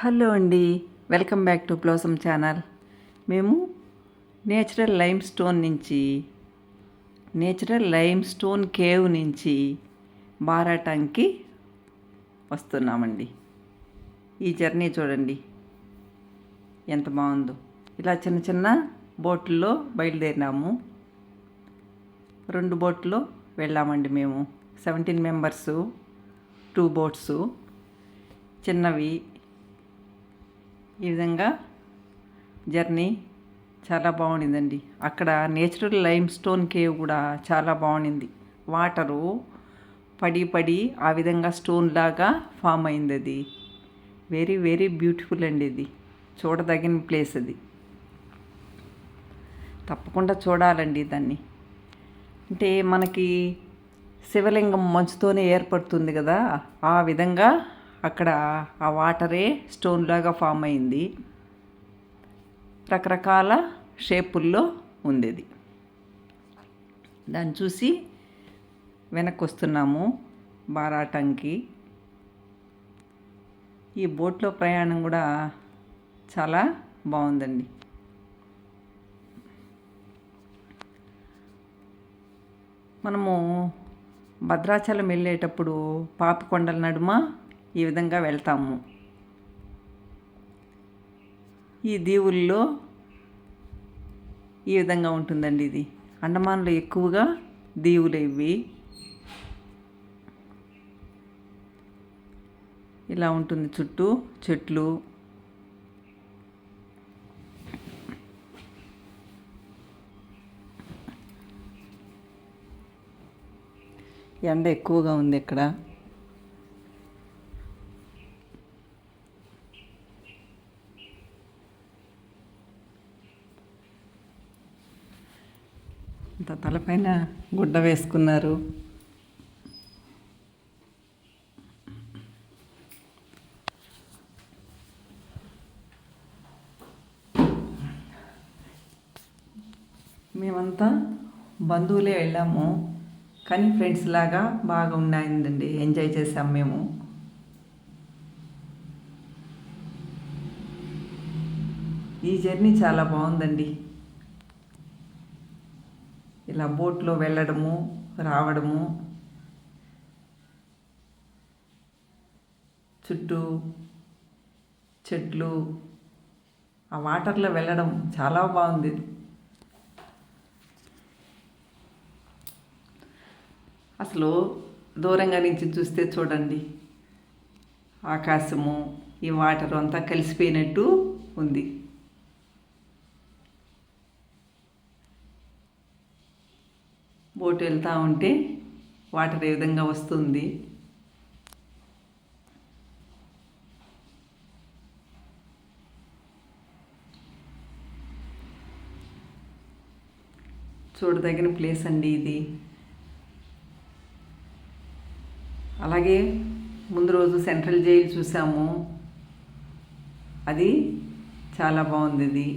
Hello అండి. Welcome back to Blossom channel. మేము natural lime stone నుంచి నేచురల్ లైమ్ స్టోన్ కేవ్ నుంచి బారాటంకి వస్తున్నామండి. ఈ జర్నీ చూడండి. ఎంత బాగుందో. ఇలా చిన్న చిన్న బోట్లలో బయలుదేరినాము. రెండు బోట్లో వెళ్ళామండి మేము. Seventeen members two boats. చిన్నవి ఈ విధంగా జర్నీ చాలా బాగుండిందండి. అక్కడ నేచురల్ లైమ్ స్టోన్ కేవ్ కూడా చాలా బాగుండింది. వాటరు పడి పడి ఆ విధంగా స్టోన్ లాగా ఫామ్ అయింది అది వెరీ వెరీ బ్యూటిఫుల్ అండి ఇది. చూడదగిన ప్లేస్ అది. తప్పకుండా చూడాలండి దాన్ని. అంటే మనకి శివలింగం మంచుతోనే ఏర్పడుతుంది కదా. ఆ విధంగా అక్కడ ఆ వాటరే స్టోన్ లాగా ఫామ్ అయింది. రకరకాల షేపుల్లో ఉంది అది దాన్ని చూసి వెనక్కి వస్తున్నాము బారాటంకి. ఈ బోట్లో ప్రయాణం కూడా చాలా బాగుందండి. మనము భద్రాచలం వెళ్ళేటప్పుడు పాపికొండల నడుమ ఈ విధంగా వెళ్తాము. ఈ దీవుల్లో ఈ విధంగా ఉంటుందండి ఇది. అండమాన్లో ఎక్కువగా దీవులు ఇవి. ఇలా ఉంటుంది చుట్టూ చెట్లు. ఎండ ఎక్కువగా ఉంది ఇక్కడ. ఇంత తలపైన గుడ్డ వేసుకున్నారు. మేమంతా బంధువులే వెళ్ళాము. కానీ ఫ్రెండ్స్ లాగా బాగా ఉన్నాయండి ఎంజాయ్ చేసాం మేము. ఈ జర్నీ చాలా బాగుందండి. ఇలా బోట్లో వెళ్ళడము రావడము. చుట్టూ చెట్లు ఆ వాటర్లో వెళ్ళడం చాలా బాగుంది. అసలు దూరంగా నుంచి చూస్తే చూడండి ఆకాశము ఈ వాటర్ అంతా కలిసిపోయినట్టు ఉంది. బోట్ వెళ్తూ ఉంటే వాటర్ ఏ విధంగా వస్తుంది? చూడదగిన ప్లేస్ అండి ఇది. అలాగే ముందు రోజు సెంట్రల్ జైలు చూసాము. అది చాలా బాగుంది ఇది.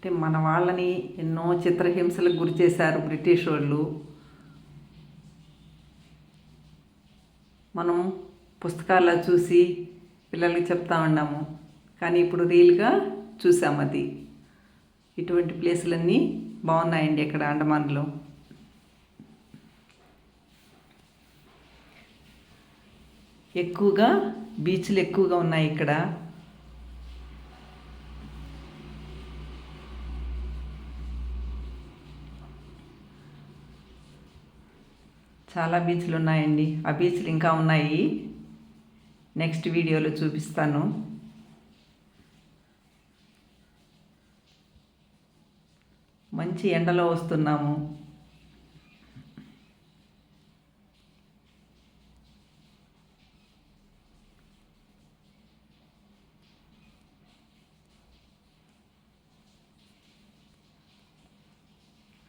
అంటే మన వాళ్ళని ఎన్నో చిత్రహింసలకు గురి చేశారు బ్రిటిష్ వాళ్ళు. మనం పుస్తకాల్లో చూసి పిల్లలకి చెప్తా ఉన్నాము. కానీ ఇప్పుడు రియల్గా చూసాం అది. ఇటువంటి ప్లేసులన్నీ బాగున్నాయండి ఇక్కడ అండమాన్లో. ఎక్కువగా బీచ్లు ఎక్కువగా ఉన్నాయి ఇక్కడ. చాలా బీచ్లు ఉన్నాయండి. ఆ బీచ్లు ఇంకా ఉన్నాయి. నెక్స్ట్ వీడియోలో చూపిస్తాను. మంచి ఎండలో వస్తున్నాము.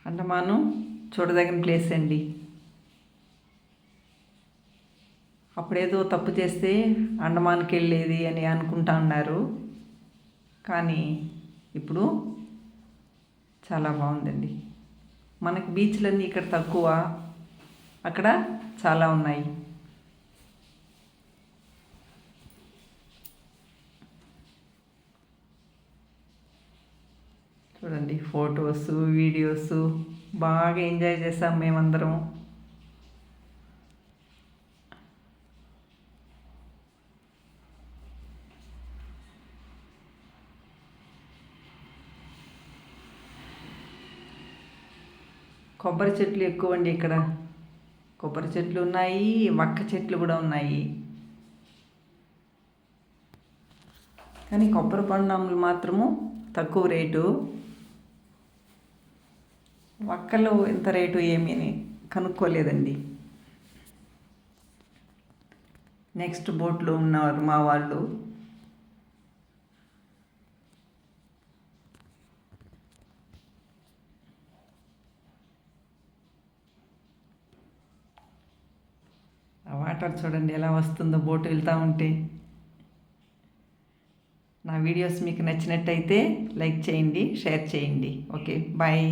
అండమాను చూడదగిన ప్లేస్ అండి. అప్పుడేదో తప్పు చేస్తే అండమాన్కి వెళ్ళేది అని అనుకుంటా ఉన్నారు కానీ ఇప్పుడు చాలా బాగుందండి. మనకు బీచ్లన్నీ ఇక్కడ తక్కువ అక్కడ చాలా ఉన్నాయి. చూడండి ఫొటోస్ వీడియోస్ బాగా ఎంజాయ్ చేసాం మేమందరం. కొబ్బరి చెట్లు ఎక్కువ అండి ఇక్కడ. కొబ్బరి చెట్లు ఉన్నాయి వక్క చెట్లు కూడా ఉన్నాయి. కానీ కొబ్బరి పండుగలు మాత్రము తక్కువ రేటు. వక్కలు ఎంత రేటు ఏమీ కనుక్కోలేదండి. నెక్స్ట్ బోట్లో ఉన్నారు మా వాళ్ళు ఆ వాటర్ చూడండి ఎలా వస్తుందో బోట్ వెళ్తూ ఉంటే. నా వీడియోస్ మీకు నచ్చినట్టయితే లైక్ చేయండి షేర్ చేయండి. Okay bye.